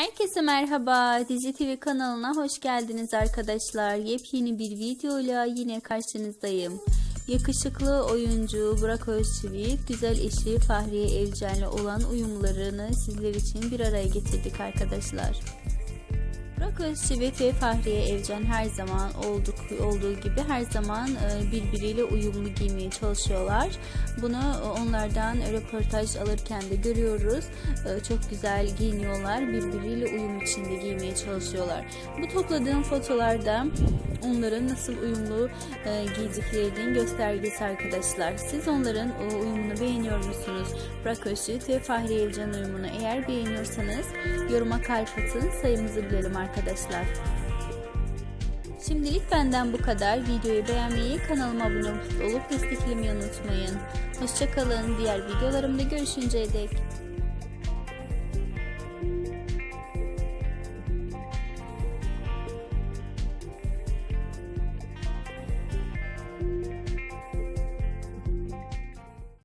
Herkese merhaba. Dizi TV kanalına hoş geldiniz arkadaşlar. Yepyeni bir videoyla yine karşınızdayım. Yakışıklı oyuncu Burak Özçivit, güzel eşi Fahriye Evcen'le olan uyumlarını sizler için bir araya getirdik arkadaşlar. Burak ve Fahriye Evcen her zaman olduk, olduğu gibi her zaman e, birbiriyle uyumlu giymeye çalışıyorlar. Bunu e, onlardan röportaj alırken de görüyoruz. E, Çok güzel giyiniyorlar. Birbiriyle uyum içinde giymeye çalışıyorlar. Bu topladığım fotolarda onların nasıl uyumlu giydiklerinin göstergesi arkadaşlar. Siz onların uyumunu beğeniyor musunuz? Burak ve Fahriye Evcen uyumunu eğer beğeniyorsanız yoruma kalp atın sayımızı bilelim arkadaşlar. Şimdilik benden bu kadar. Videoyu beğenmeyi, kanalıma abone olup desteklemeyi unutmayın. Hoşçakalın. Diğer videolarımda görüşünceye dek.